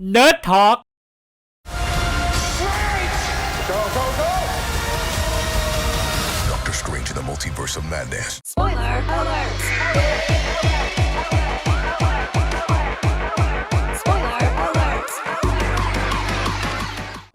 Nerd Talk Doctor Strange in the Multiverse of Madness. Spoiler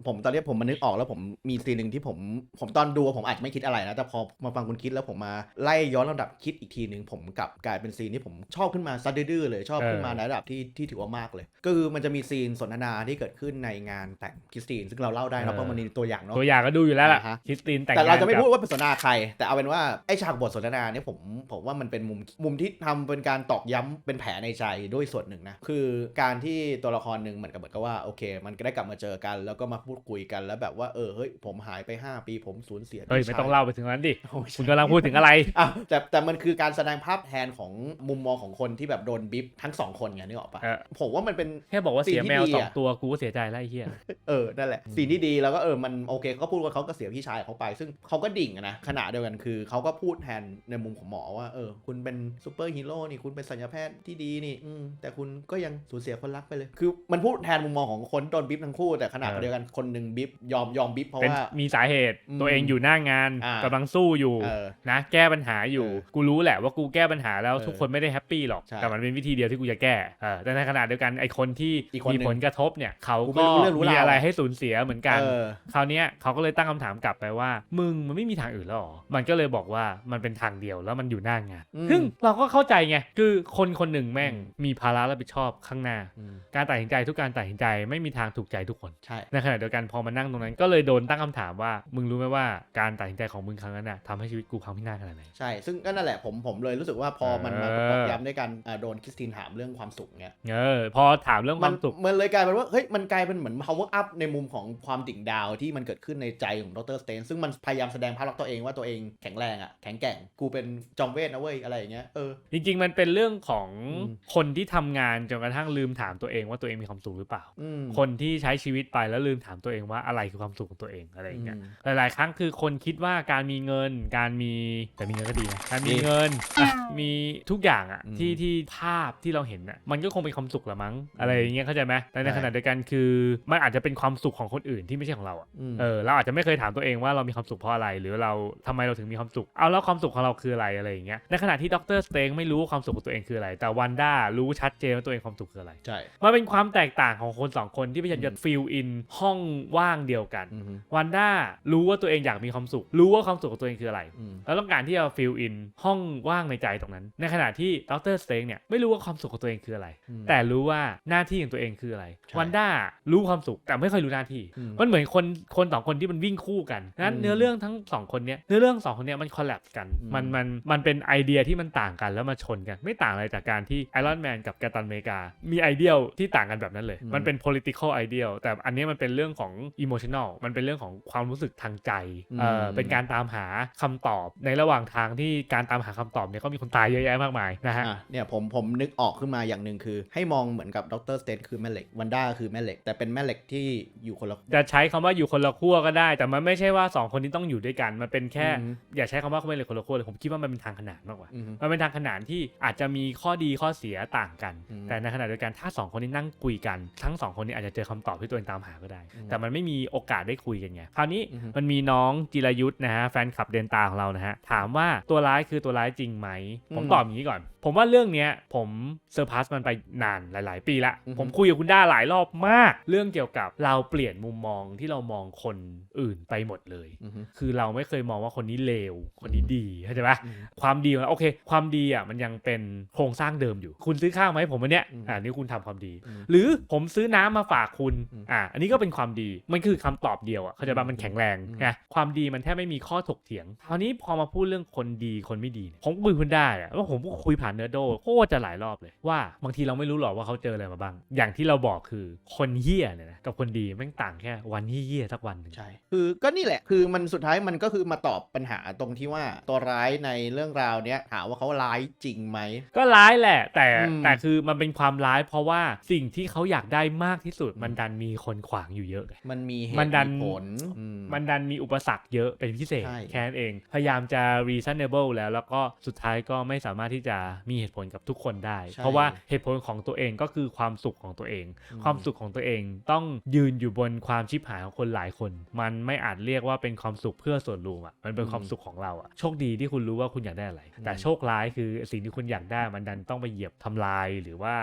ผมตอนนี้ผมมานึกออกแล้วผมมีซีนหนึ่งที่ผม ผมตอนดูผมอาจจะไม่คิดอะไรนะแต่พอมาฟังคุณคิดแล้วผมมาไล่ย้อนลำดับคิดอีกทีหนึ่งผมกลับกลายเป็นซีนที่ผมชอบขึ้นมาซัดดื้อๆเลยชอบขึ้นมาในระดับที่ที่ถือว่ามากเลย ก็คือมันจะมีซีนสนทนาที่เกิดขึ้นในงานแต่งคริสตินซึ่งเราเล่าได้เนอะเพราะมันมีตัวอย่างเนาะตัวอย่างก็ดูอยู่แล้วล่ะอ่าฮะคริสตินแต่งแต่เราจะไม่งนกับพูดว่าเป็นสนทนาใคร แต่เอาเป็นว่าไอ้ฉากบทสนทนาเนี่ยผมผมว่ามันเป็นมุมมุมที่ทำเป็นการตอกย้ำเป็นแผลในใจด้วยส่วนหนึ่งนะคือการที่ตัวละครหนึ่งเหมือนกับเหมือนกับว่าโอเค มันก็ได้กลับมาเจอกันแล้วก็มาพูดคุยกันแล้วแบบว่าเออเฮ้ยผมหายไป 5 ปีผมสูญเสียเฮ้ยพี่ไม่ชายต้องเล่าไปถึงนั้นดิโอ้ยคุณกำลังพูดถึงอะไรอะแต่แต่มันคือการแสดงภาพแทนของมุมมองของคนที่แบบโดนบิฟทั้งสองคนไงนึกออกปะเออผมว่ามันเป็นแค่บอกว่าเสียแมวสิ่งที่ดีสองอะตัวกูก็เสียใจแล้วไอ้เหี้ยเออนั่นแหละสิ่งที่ดีแล้วก็เออมันโอเคเขาพูดว่าเขาก็เสียพี่ชายเขาไป ซึ่งเขาก็ดิ่งอะนะขณะเดียวกันคือเขาก็พูดแทนในมุมของหมอว่าเออคุณเป็นซูเปอร์ฮีโร่นี่คุณเป็นสัญญาแพทย์ที่ดีนี่อืมแต่คุณก็ยังสูญเสียคนรักไปเลย คือมันพูดแทนมุมมองของคนโดนบิฟทั้งคู่แต่ขณะเออเดียวกันคนหนึ่งบิฟยอมยอมบิฟเพราะเป็นว่ามีสาเหตุอืมตัวเองอยู่หน้างานอ่ากำลังสู้อยู่เออนะแก้ปัญหาอยู่เออกูรู้แหละว่ากูแก้ปัญหาแล้วเออทุกคนไม่ได้แฮปปี้หรอกใช่แต่มันเป็นวิธีเดียวที่กูจะแก้เออแต่ในขณะเดียวกันไอคนที่อีกคนหนึ่มีงผลกระทบเนี่ยเขากูไม่ก็รู้เรื่องรู้มีราวอะไรให้สูญเสียเหมือนกันเออคราวเนี้ยเขาก็เลยตั้งคำถามกลับไปว่า มึงมันไม่มีทางอื่นแล้วเหรอมันก็เลยบอกว่ามันเป็นทางเดียวแล้วมันอยู่หน้างานอืมซึ่งเราก็เข้าใจไงคือคนคนหนึ่งแม่งอืมมีภาระรับผิดชอบข้างหน้าอืมการตัดสินใจทุกการตัดสินใจไม่มีทางถูกใจทุกคนใช่ในขณะเดียวกันพอมานั่งตรงนั้น ก็เลยโดนตั้งคำถามว่า มึงรู้ไหมว่าการตัดสินใจของมึงครั้งนั้นน่ะทำให้ชีวิตกูพังพินาศขนาดไหนใช่ ซึ่งก็นั่นแหละผมผมเลยรู้สึกว่าพอมันมาเออตอกย้ำด้วยกันอ่าโดนคริสตินถามเรื่องความสุขเนี่ยเออพอถามเรื่องคมัวานมสุขมันเลยกลายเป็นว่าเฮ้ยมันกลายเป็นเหมือน power up ในมุมของความดิ่งดาวที่มันเกิดขึ้นในใจของดรสเตนซึ่งมันพยายามแสดงภาพลักษณ์ตัวเองว่าตัวเองแข็งแรงอะแข็งแกร่งกูเป็นจอมเวทนะเว้ยอะไรอย่างเงี้ยเออจริง ๆ มันเป็นเรื่องของอืมคนที่ทำงานจนกระทั่งลืมถามตัวเองว่าตัวเองมีความสุขหรือเปล่าอืมคนที่ใช้ชีวิตไปแล้วลืมถามตัวเองว่าอะไรคือความสุขของตัวเองอะไรอย่างเงี้ยอืมหลาย ๆ ครั้งคือคนคิดว่าการมีเงิน การมีแต่มีเงินก็ดีนะการมีดีเงินอะมีทุกอย่างอะอืมที่ที่ภาพที่เราเห็นอะมันก็คงเป็นความสุขละมั้งอะไรอย่างเงี้ยเข้าใจไหมแต่ในใช่ขณะเดียวกันคือมันอาจจะเป็นความสุขของคนอื่นที่ไม่ใช่ของเราอะอืมเออเราอาจจะไม่เคยถามตัวเองว่าเรามีความสุขเพราะอะไร หรือเราทำไมเราถึงมีความสุขเอาแล้วความสุขของเราคืออะไรอะไรอย่างเงี้ยในขณะที่ดรสเตงไม่รู้ว่าความสุขของตัวเองคืออะไร แต่วันด้ารู้ชัดเจนว่าตัวเองความสุขคืออะไรใช่มันเป็นความแตกต่างของคนสองคนที่พยายามจะฟิลอินห้องว่างเดียวกันอืมวันด้ารู้ว่าตัวเองอยากมีความสุข รู้ว่าความสุขของตัวเองคืออะไรอืมแล้วต้องการที่จะฟิลอินห้องว่างในใจตรงนั้น ในขณะที่ดรสเตงเนี่ยไม่รู้ว่าความสุขของตัวเองคืออะไรอืมแต่รู้ว่าหน้าที่ของตัวเองคืออะไรใช่วันด้ารู้ความสุขแต่ไม่ค่อยรู้หน้าที่อืมมันเหมือนคนคนสองคนที่มันวิ่งคู่กันนั้นอืมเนื้อเรื่องทั้งสองคนเนี้ยเนื้อเรื่องสองคนเนี้ยมันคอลแลบกันอืมมันมันมันเป็นไอเดียที่มันต่างกันแล้วมาชนกัน ไม่ต่างอะไรจากการที่ไอรอนแมนกับกัปตันอเมริกามีไอเดียที่ต่างกันแบบนั้นเลย มันเป็น political ideal แต่อันเนี้ยมันเป็นเรื่องของ emotional มันเป็นเรื่องของความรู้สึกทางใจเอออืมเป็นการตามหาคำตอบในระหว่างทางที่การตามหาคำตอบเนี่ยก็มีคนตายเยอะแยะมากมายนะฮะอะเนี่ยผมผมนึกออกขึ้นมาอย่างหนึ่งคือ ให้มองเหมือนกับดรสเตนคือแม่เหล็กวันด้าคือแม่เหล็ก แต่เป็นแม่เหล็กที่อยู่คนละจะใช้คำว่าอยู่คนละขั้วก็ได้ แต่มันไม่ใช่ว่าสองคนนี้ต้องอยู่ด้วยกันมันเป็นแค่อืมอย่าใช้คำว่าเขาไม่เลยคนละขั้วเลยผมคิดว่ามันเป็นทางขนานมากกว่าอืมมันเป็นทางขนานที่อาจจะมีข้อดีข้อเสียต่างกันอืมแต่ในขณะเดียวกันถ้าสองคนนี้นั่งคุยกัน ทั้งสองคนนี้อาจจะเจอคำตอบที่ตัวเองตามหาก็ได้อืมแต่มันไม่มีโอกาสได้คุยกันไงคราวนี้อือฮึมันมีน้องจิรายุทธ์นะฮะแฟนคลับเดนตาของเรานะฮะถามว่าตัวร้ายคือตัวร้ายจริงไหม ผมตอบอย่างนี้ก่อน ผมว่าเรื่องเนี้ยผมเซอร์พาสมันไปนานหลาย ๆ ปีละอือฮึผมคุยกับคุณด้าหลายรอบมาก เรื่องเกี่ยวกับเราเปลี่ยนมุมมองที่เรามองคนอื่นไปหมดเลยอืมคือเราไม่เคยมองว่าคนนี้เลวคนนี้ดีเข้าใจปะอืมความดีของเราโอเค ความดีอะมันยังเป็นโครงสร้างเดิมอยู่ คุณซื้อข้าวมาให้ผมวันเนี้ยอืมอ่านี่คุณทำความดีอืมหรือผมซื้อน้ำมาฝากคุณอืมอ่าอันนี้ก็เป็นความดี มันคือคำตอบเดียวอะเข้าใจปะมันแข็งแรงอืมไงความดีมันแทบไม่มีข้อถกเถียงคราวนี้พอมาพูดเรื่องคนดีคนไม่ดีเนี่ยผมคุยคุณได้อะว่าผมก็คุยผ่านเนื้อโดโคตรจะหลายรอบเลยว่าบางทีเราไม่รู้หรอกว่าเขาเจออะไรมาบ้าง อย่างที่เราบอกคือคนเหี้ยเนี่ยนะกับคนดีแม่งต่างแค่วันที่เหี้ยสักวันหนึ่งใช่คือก็นี่แหละ คือมันสุดท้ายมันก็คือมาตอบปัญหาตรงที่ว่าตัวร้ายในเรื่องราวเนี้ยถามว่าเขาร้ายจริงไหมก็ร้ายแหละ แต่อืมแต่คือมันเป็นความร้ายเพราะว่าสิ่งที่เขาอยากได้มากที่สุดมันดันมีคนขวางอยู่เยอะไงมันมีเหตุมันดันมีผลอืมมันดันมีอุปสรรคเยอะเป็นพิเศษใช่แค่นั้นเอง พยายามจะ reasonable แล้วแล้วก็สุดท้ายก็ไม่สามารถที่จะมีเหตุผลกับทุกคนได้ใช่เพราะว่าเหตุผลของตัวเองก็คือความสุขของตัวเองอืมความสุขของตัวเองต้องยืนอยู่บนความชิบหายของคนหลายคน มันไม่อาจเรียกว่าเป็นความสุขเพื่อส่วนรวมอะมันเป็นความสุขของเราอะโชคดีที่คุณรู้ว่าคุณอยากได้อะไร แต่โชคร้ายคือสิ่งที่คุณอยากได้มันดันต้องไปเหยียบทำลายหรือว่า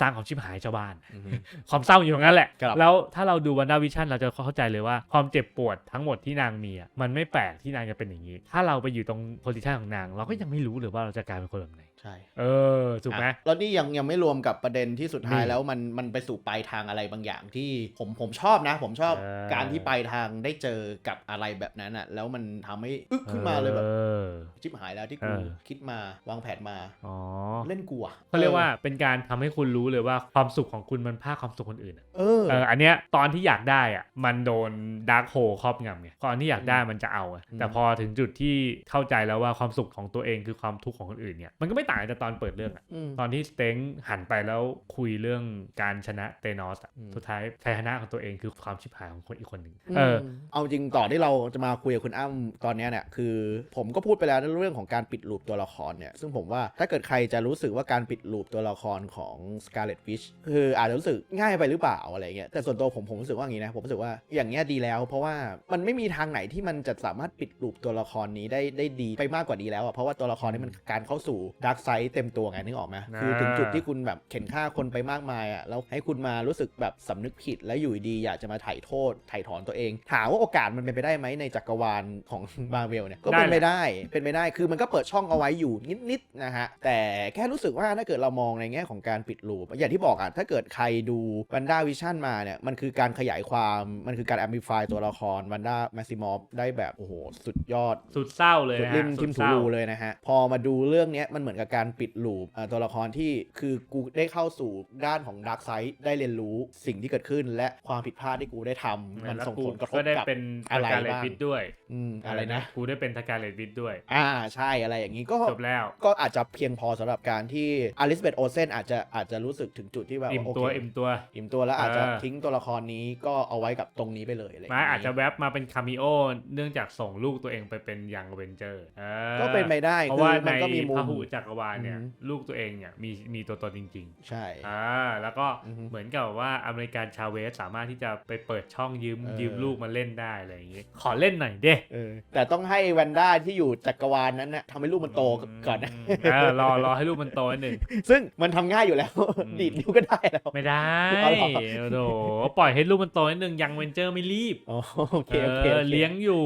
สร้างความชิบหายให้ชาวบ้านอืมความเศร้าอยู่ตรงนั้นแหละครับแล้วถ้าเราดูวันด้าวิชั่นเราจะเข้าใจเลยว่าความเจ็บปวดทั้งหมดที่นางมีอะมันไม่แปลกที่นางจะเป็นอย่างนี้ ถ้าเราไปอยู่ตรงโพสิชันของนาง เราก็ยังไม่รู้เลยว่าเราจะกลายเป็นคนแบบไหน ใช่เออถูกไหมอะแล้วนี่ยังยังไม่รวมกับประเด็นที่สุดท้ายนี่แล้วมันมันไปสู่ปลายทางอะไรบางอย่างที่ผมผมชอบนะ ผมชอบเออการที่ปลายทางได้เจอกับอะไรแบบนั้นอะ แล้วมันทำให้อึกขึ้นมาเลยแบบออชิบหายแล้วที่เอกูอคิดมาวางแผนมาอ๋อเล่นกูอะเขาเรียกว่าเป็นการทำให้คุณรู้เลยว่าความสุขของคุณมันพาความสุขคนอื่นอะเออเอออันเนี้ยตอนที่อยากได้อะมันโดนดาร์คโฮครอบงำไงตอนที่อยากได้มันจะเอาอะอืมแต่พอถึงจุดที่เข้าใจแล้วว่าความสุขของตัวเองคือความทุกข์ของคนอื่นเนี่ยมันก็ไม่ต่างจากตอนเปิดเรื่องอะอืมตอนที่สเต็งหันไปแล้วคุยเรื่องการชนะเตนอสอะอืมสุดท้ายชัยชนะของตัวเองคือความชิบหายของคนอีกคนหนึ่งเออมเอาจริงต่อที่เราจะมาคุยกับคุณอ้ำตอนเนี้ยเนี่ยคือผมก็พูดไปแล้วในเรื่องของการปิดลูปตัวละครเนี่ยซึ่งผมว่าถ้าเกิดใครจะรู้สึกว่าการปิดลูปตัวละครของ Scarlet Witch คืออาจจะรู้สึกง่ายไปหรือเปล่าอะไรเงี้ยแต่ส่วนตัวผมผมรู้สึกว่าอย่างนี้นะผมรู้สึกว่าอย่างเงี้ยดีแล้ว เพราะว่ามันไม่มีทางไหนที่มันจะสามารถปิดลูปตัวละครนี้ได้ได้ดีไปมากกว่านี้แล้วอะเพราะว่าตัวละครนี้มันการเข้าสู่ดาร์กไซด์เต็มตัวไงนึกออกไหมคือถึงจุดที่คุณแบบเข็นฆ่าคนไปมากมายอะแล้วให้คุณมารู้สึกแบบสำนึกผิดแล้วอยู่ดีๆอยากจะมาไถ่โทษไถ่ถอนตัวเอง ถามว่าโอกาสมันเป็นไปได้ไหมในจักรวาลของมาเวลเนี่ยก็เป็นไปได้เป็นไปได้คือมันก็เปิดช่องเอาไว้อยู่นิดๆนะฮะแต่แค่รู้สึกว่าถ้าเกิดเรามองในแง่ของการปิดลูปอย่างที่บอกอะถ้าเกิดใครดูวันด้าวิชั่นมาเนี่ยมันคือการขยายความมันคือการ amplify ตัวละครวันด้าแมสซิมอฟได้แบบโอ้โหสุดยอดสุดเศร้าเลยสุดนะริฮะมสุทิดมเศถูร้ารูเลยนะฮะพอมาดูเรื่องเนี้ยมันเหมือนกับการปิดลูปอ่าตัวละครที่คือกูได้เข้าสู่ด้านของดาร์กไซด์ได้เรียนรู้สิ่งที่เกิดขึ้น และความผิดพลาดที่กูได้ทำมันแล้วส่งกูผลกระทบก็ได้กับเป็นอะไรทาการเลบ้างวิดด้วยอืมอะไรนะ กูได้เป็นทาการเลวิดด้วย อ่าใช่อะไรอย่างนี้ก็จบแล้ว ก็อาจจะเพียงพอสำหรับการที่อลิซาเบธโอเซนอาจจะอาจจะรู้สึกถึงจุดที่แบบอิ่มโอตัวเคอิ่มตัวอิ่มตัวแล้วอาจจะเออทิ้งตัวละครนี้ก็เอาไว้กับตรงนี้ไปเลยอะไรย่งมานี้อาจจะแวบมาเป็นคามิโอเนื่องจากส่งลูกตัวเองไปเป็นยังเวนเจอร์ก็เป็นไปได้เพราะคือว่ามัในนก็มีมุพมหุจักรวาลเนี่ยอือฮึลูกตัวเองเนี่ยมีมีตัวตนจริงใช่ๆอ่าแล้วก็อือฮึเหมือนกับว่าอเมริกันชาเวสสามารถที่จะไปเปิดช่องยืมเออยืมลูกมาเล่นได้อะไรอย่างงี้ขอเล่นหน่อยเด้เออแต่ต้องให้แวนด้าที่อยู่จักรวาลนั้นนะทำให้ลูกมันโตก่อนนะเออรอรอให้ลูกมันโตนิดหนึ่งซึ่งมันทำง่ายอยู่แล้วอืมดีดนิ้วก็ได้แล้วไม่ได้เอาเหรอโอ้โหปล่อยให้ลูกมันโตนิดหนึ่งยังเวนเจอร์ไม่รีบอ๋อโอเคเอโอเคโออคเลี้ยงอยู่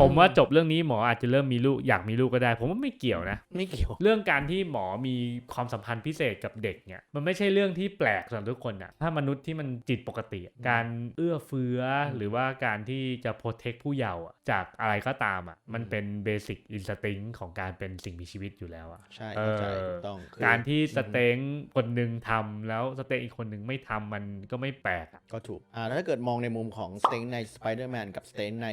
ผมว่าจบเรื่องนี้หมออาจจะเริ่มมีลูกอยากมีลูกก็ได้ ผมว่าไม่เกี่ยวนะ ไม่เกี่ยวเรื่องการที่หมอมีความสัมพันธ์พิเศษกับเด็กเนี่ยมันไม่ใช่เรื่องที่แปลกสำหรับทุกคนอะถ้ามนุษย์ที่มันจิตปกติอะการเอื้อเฟื้ออมหรือว่าการที่จะโปรเทคผู้เยาว์อะจากอะไรก็ตามอะมันอืมเป็นเบสิกอินสติ้งของการเป็นสิ่งมีชีวิตอยู่แล้วอะใช่เข้าใจเออถูกต้องคือการที่สอืมเต็งคนหนึ่งทำแล้วสเต็งอีกคนหนึ่งไม่ทำมันก็ไม่แปลกอะก็ถูกอ่าแล้วถ้าเกิดมองในมุมของสเต็งใน Spider-Man กับสเต็งใน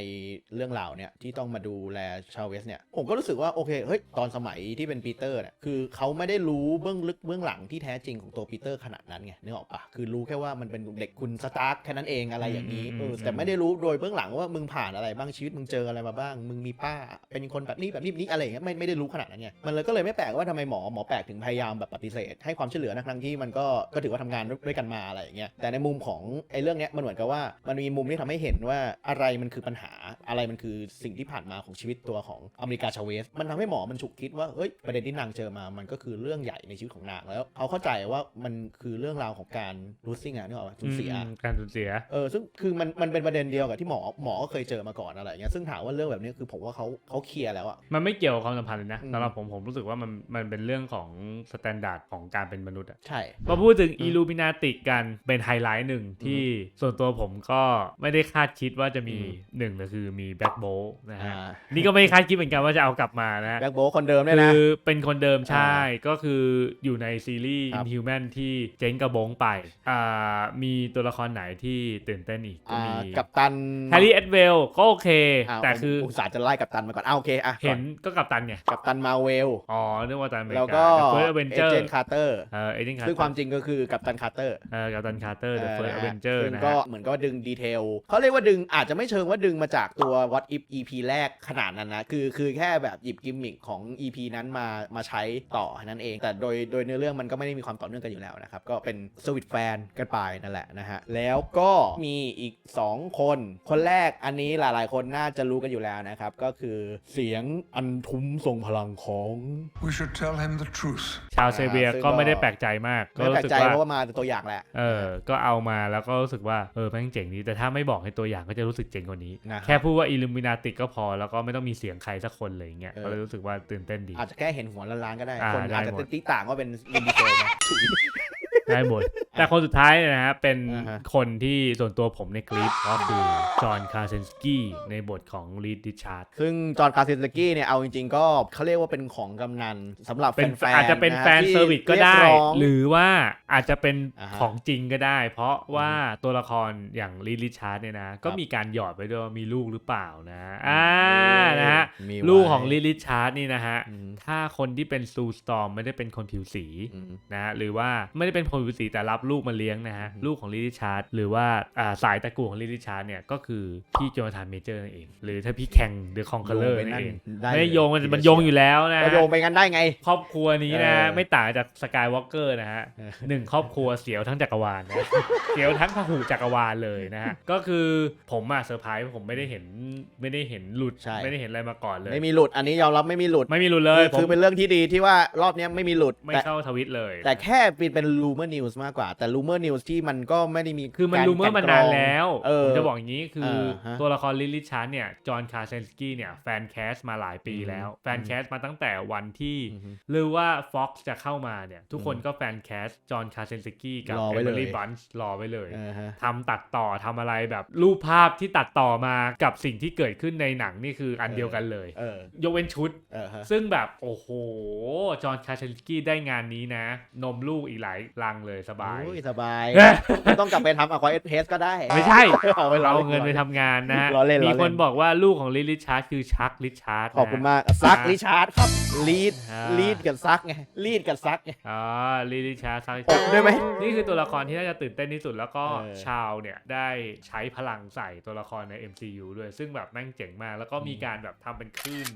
เรื่องราวเนี่ยที่ต้องมาดูแลชาวเวสเนี่ยผมก็รู้สึกว่าโอเคเฮ้ยตอนสมัยที่เป็นปีเตอร์เนี่ยคือเขาไม่ได้รู้เบื้องลึกเบื้องหลังที่แท้จริงของตัวปีเตอร์ขนาดนั้นไงนึกออกปะคือรู้แค่ว่ามันเป็นเด็กคุณสตาร์คแค่นั้นเองอะไรอย่างนี้อืมเอออืมแต่ไม่ได้รู้โดยเบื้องหลังว่ามึงผ่านอะไรบ้างชีวิตมึงเจออะไรมาบ้าง มึงมีป้า เป็นคนแบบนี้แบบนี้แบบนี้อะไรอย่างเงี้ยไม่ไม่ได้รู้ขนาดนั้นไงมันเลยก็เลยไม่แปลกว่าทำไมหมอหมอแปลกถึงพยายามแบบปฏิเสธให้ความช่วยเหลือนะทั้งที่มันก็ก็ถือว่าทำงานด้วยกันมาอะไรอย่างเงี้ยแต่ในมุมของไอ้เรื่องเนี้ยมันเหมือนกับว่ามันมีมุมที่ทำให้เห็นว่าอะไรมันคือปัญหาอะไรมันคือสิ่งที่ผ่านมาของชีวิตตัวของอเมริกาชาเวสมันทำให้หมอมันฉุกคิดว่าเฮ้ยประเด็นที่นางเจอมามันก็คือเรื่องใหญ่ในชีวิตของนางแล้วเขาเข้าใจว่ามันคือเรื่องราวของการรู้สิ่งอะนึกออกปะสูญเสียอืมการสูญเสียเออซึ่งคือมันมันเป็นประเด็นเดียวกับที่หมอหมอก็เคยเจอมาก่อนอะไรอย่างเงี้ยซึ่งถามว่าเรื่องแบบนี้คือผมว่าเขาเขาเคลียร์แล้วอะมันไม่เกี่ยวกับความสัมพันธ์เลยนะอืมสำหรับผมผมรู้สึกว่ามันมันเป็นเรื่องของสแตนดาร์ดของการเป็นมนุษย์อะใช่พอพูดถึงอืมอิลูมินาติกันเป็นไฮไลท์หนึ่งที่ส่วนตัวผมก็ไม่ได้คาดคิดว่าจะมีอืมหนึ่งก็คือมีแบ็กโบนะฮะอ่านี่ก็ไม่คาดคิดเหมือนกันว่าจะเอากลับมานะแบ็คโบคนเดิมด้วยคืนะอเป็นคนเดิมใช่ ก็คืออยู่ในซีรีส์ครับ Inhuman ที่เจ๊งกระบงไปอ่ามีตัวละครไหนที่ตื่นเต้นอีกก็อ่ามีกับตันแฮร์รี่เอ็ดเวลก็โอเคาวแต่ผมคืออุตส่าห์จะไล่กับตันมาก่อนอ่าโอเคอะเห็นก็กับตันไงกับตันมาเวลอ๋อนึกว่าตันอเมริแล้วกาก็เฟิร์สเอเวนเอเจอร์เจนต์คาร์เตอร์เออเอเจนต์คาร์ซึ่งความจริงก็คือกับตันคาร์เตอร์เออกับตันคาร์เตอร์ The First นะฮะ Avenger ซึ่งนะก็ฮะเหมือนมือนกับว่าดึงดีเทลเขาเรียกว่าดึงอาจจะไม่เชิงว่าดึงมาจากตัว What If EP แรกขนาดนั้นนะคือคือแค่แบบหยิบกิมมิคของ EP นั้นมามาใช้ต่อนั่นเอง แต่โดยโดยเนื้อเรื่องมันก็ไม่ได้มีความต่อเนื่องกันอยู่แล้วนะครับก็เป็นสวิตแฟนกันไปนั่นแหละนะฮะแล้วก็มีอีก 2 คน คนแรกอันนี้หลายๆ คนน่าจะรู้กันอยู่แล้วนะครับก็คือเสียงอันทุ้มทรงพลังของ We should tell him the truth. ชาวเซเบียซึ่งก็ก็ไม่ได้แปลกใจมากก็ไม่แปลรู้กสึกใจว่าเพราะว่ามาเป็นตัวอย่างแหละเออก็เอามาแล้วก็รู้สึกว่าเออแม่งเจ๋งดีแต่ถ้าไม่บอกให้ตัวอย่างก็จะรู้สึกเจ๋งกว่านี้นะครับแค่พูดว่าอิลูมินาติก็พอแล้วก็ไม่ต้องมีเสียงใครสักคนเลยอย่างเงี้ยเออก็เลยรู้สึกว่าตื่นเต้นดีอาจจะแค่เห็นหัวล้านๆก็ได้อ่าคนได้อาจจะหมดติ๊กต่างว่าเป็นลินดีเซลนะ ได้หมด แต่คนสุดท้ายเนี่ยนะฮะเป็นอ่าฮะ คนที่ส่วนตัวผมในคลิปก็คือจอห์นคาเซนสกี้ในบทของลีดดิชาร์ด ซึ่งจอห์นคาซินสกี้เนี่ยเอาจริงๆ ก็เขาเรียกว่าเป็นของกำนันสำหรับเป็นแฟนๆอาจจะเป็นฮแฟนที่เซอร์วิสก็ได้เยร้องหรือว่าอาจจะเป็นอ่าฮะของจริงก็ได้ เพราะว่าตัวละครอย่างลีลิชาร์ดเนี่ยนะ ก็ครับมีการหยอดไปด้วยว่ามีลูกหรือเปล่านะอ่านะฮะมีไว้ลูกของลิลิชาร์ดนี่นะฮะ อืม ถ้าคนที่เป็นซูสตอมไม่ได้เป็นคนผิวสีอืมนะฮะหรือว่าไม่ได้เป็นคนผิวสีแต่รับลูกมาเลี้ยงนะฮะอืมลูกของลิลิชาร์ดหรือว่าอ่าสายตระกูลของลิลิชาร์ดเนี่ย ก็คือพี่โจนาธานเมเจอร์นั่นเอง หรือถ้าพี่แข่งหรือคองเคอร์เลอร์โยงไปนั่นเองได้ไม่ได้เลยโยงมันทีเดียวมันโยงอยู่แล้วนะก็โยงไปกันได้ไง ครอบครัวนี้นะเออไม่ต่างจากสกายวอล์กเกอร์นะฮะเออหนึ่งครอบครัวเสียวทั้งจักรวาลนะเสียวทั้งพหูจักรวาลเลยนะฮะก็คือผมอะเซอร์ไพรส์ผมไม่ได้เห็นไม่ได้เห็นหลุดใช่ไม่ได้เห็นอะไรมาก่อนเลยไม่มีหลุดอันนี้ยอมรับไม่มีหลุดไม่มีหลุดเลยคือคือผมเป็นเรื่องที่ดีที่ว่ารอบเนี้ยไม่มีหลุดไม่แต่เข้าทวิตเลย แต่แค่เป็นเป็นรูเมอร์นิวส์มากกว่า แต่รูเมอร์นิวส์ที่มันก็ไม่ได้มีคือมันารรู้เมื่อมานานแล้วเออผมจะบอกอย่างนี้คือเออฮะตัวละครลิลลี่ชาร์ดเนี่ยจอห์นคาเซนสกี้เนี่ยแฟนแคสมาหลายปีแล้ว แฟนแคสมาตั้งแต่วันที่อือฮึหรือว่า Fox จะเข้ามาเนี่ย ทุกคนก็แฟนแคสจอห์นคาเซนสกี้กับรอเอไว้เมเลยลี่บันช์รอไว้เลยเออฮะ ทำตัดต่อทำอะไรแบบรูปภาพที่ตัดต่อมากับสิ่งที่เกิดขึ้นในหนังนี่คืออันเดียวกันเลย เออยกเว้นชุด เออฮะซึ่งแบบ โอ้โห จอห์นคาเชนสกี้ได้งานนี้นะ นมลูกอีกหลายลังเลยสบายโอ้ยสบายไม่ต้องกลับไปทำอะควาเอสเพสก็ได้ไม่ใช่ เอาไปเอาเงินไปทำงานนะฮะ ล้อเล่นล้อเล่น มีคนบอกว่าลูกของลิลลิชาร์ดคือชักลิชาร์ดขอบคุณมากซักริชาร์ดครับลีดอ่าลีดกับซักไงลีดกับซักไงอ๋อลิลลิชาร์ดซักอกด้วยไหม นี่คือตัวละครที่น่าจะตื่นเต้นที่สุดแล้วก็เออชาวเนี่ยได้ใช้พลังใส่ตัวละครใน MCU ด้วย ซึ่งแบบแม่งเจ๋งมาก แล้วก็มีการแบบทำเป็นคลื่น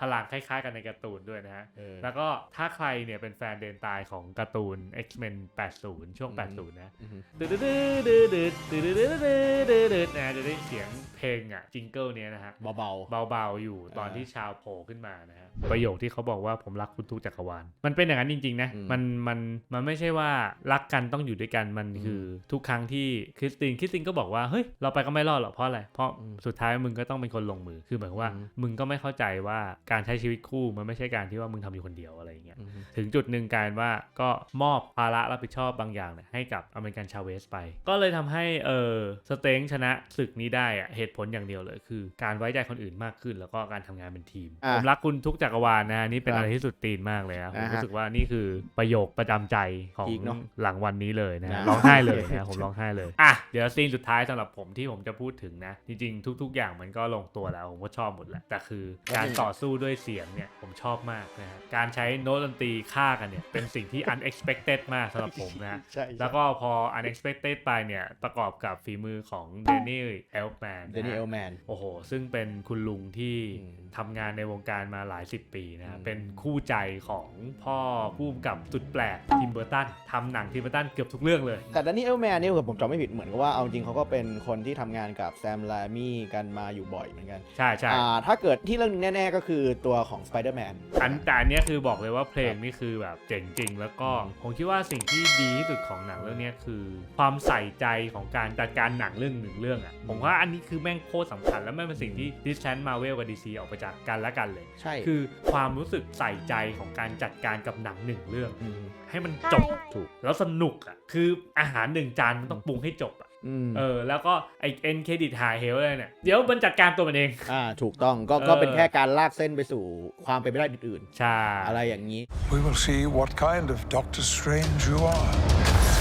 พลังคล้ายๆ กันในการ์ตูนด้วยนะฮะเออแล้วก็ถ้าใครเนี่ยเป็นแฟนเดนตายของการ์ตูน X-Men 80 ช่วง 80 นะดืดดืดดืดดืดดืดดืดดืดนะจะได้เสียง งอะจิงเกิลเนี้ยนะฮะเบาเบาๆอยู่ตอนอ่าที่ชาวโผล่ขึ้นมานะฮะประโยคที่เขาบอกว่าผมรักคุณทุกจักรวาลมันเป็นอย่างนั้นจริงๆนะอืมมันมันมันไม่ใช่ว่ารักกันต้องอยู่ด้วยกันมันอืมคือทุกครั้งที่คริสตินคริสตินก็บอกว่าเฮ้ยเราไปก็ไม่รอดหรอกเพราะอะไรเพราะอืมสุดท้ายมึงก็ต้องเป็นคนลงมือคือหมายความว่าอืมมึงก็ไม่เข้าใจว่าการใช้ชีวิตคู่มันไม่ใช่การที่ว่ามึงทำอยู่คนเดียวอะไรอย่างเงี้ยๆอือฮึถึงจุดหนึ่งกลายเป็นว่าก็มอบภาระรับผิดชอบบางอย่างเนี่ยให้กับอเมริกันชาเวสไป ก็เลยทำให้เออสเต็งชนะศึกนี้ได้อะเหตุผลอย่างเดียวเลย คือ การไว้ใจคนอื่นมากขึ้น แล้วก็การทำงานเป็นทีมอะผมรักคุณทุกจักรวาลนะฮะนี่เป็นครับอะไรที่สุดตีนมากเลยนะผมอ่าฮะรู้สึกว่านี่คือประโยคประจำใจของอีกเนอะหลังวันนี้เลยนะฮะนะร้องไห้เลยนะผมร้องไห้เลยอะเดี๋ยวซีนสุดท้ายสำหรับผมที่ผมจะพูดถึงนะ จริงๆ ทุก ๆ อย่างมันก็ลงตัวแล้วผมก็ชอบหมดแหละแต่คือการต่อสู้ด้วยเสียงเนี่ยผมชอบมากนะฮะการใช้โน้ตดนตรีฆ่ากันเนี่ยเป็นสิ่งที่ unexpected มากสำหรับผมนะฮะใช่แล้วก็พอ unexpected ไปเนี่ยประกอบกับฝีมือของเดนนี่เอลแมนเดนิเอลแมนโอ้โห ซึ่งเป็นคุณลุงที่อืมทำงานในวงการมาหลายสิบปีนะฮะอืมเป็นคู่ใจของพ่อผู้กำกับสุดแปลกทิมเบอร์ตันทำหนังทิมเบอร์ตันเกือบทุกเรื่องเลย แต่ดันนี่เอลแมนนี่ผมจำไม่ผิดเหมือนกับว่าเอาจริงเขาก็เป็นคนที่ทำงานกับแซมลามี่กันมาอยู่บ่อยเหมือนกัน ใช่ใช่อ่าถ้าเกิดที่เรื่องแน่ ๆ ก็คือตัวของ Spider-Man อันแต่อันเนี้ยคือบอกเลยว่าเพลงนี่คือแบบเจ๋งจริง แล้วก็อืมผมคิดว่าสิ่งที่ดีที่สุดของหนังเรื่องเนี้ยคือ ความใส่ใจของการจัดการหนังเรื่องหนึ่งเรื่องอะผมว่าอันนี้คือแม่งโคตรสำคัญ แล้วแม่งเป็นสิ่งที่ดิสแทนมาเวลกับดีซีออกไปจากกันและกันเลย ใช่ คือความรู้สึกใส่ใจของการจัดการกับหนังหนึ่งเรื่องมให้มันจบ ถูก แล้วสนุกอะ คืออาหารหนึ่งจานมันต้องปรุงให้จบอะ อืมเออ แล้วก็ไอเอ็นเครดิตหายเฮลเลยเนี่ย เดี๋ยวมันจัดการตัวมันเองอ่าถูกต้องก็เออก็เป็นแค่การลากเส้นไปสู่ความเป็นไปได้อื่นใช่ ๆอะไรอย่างนี้ We will see what kind of Doctor Strange you are.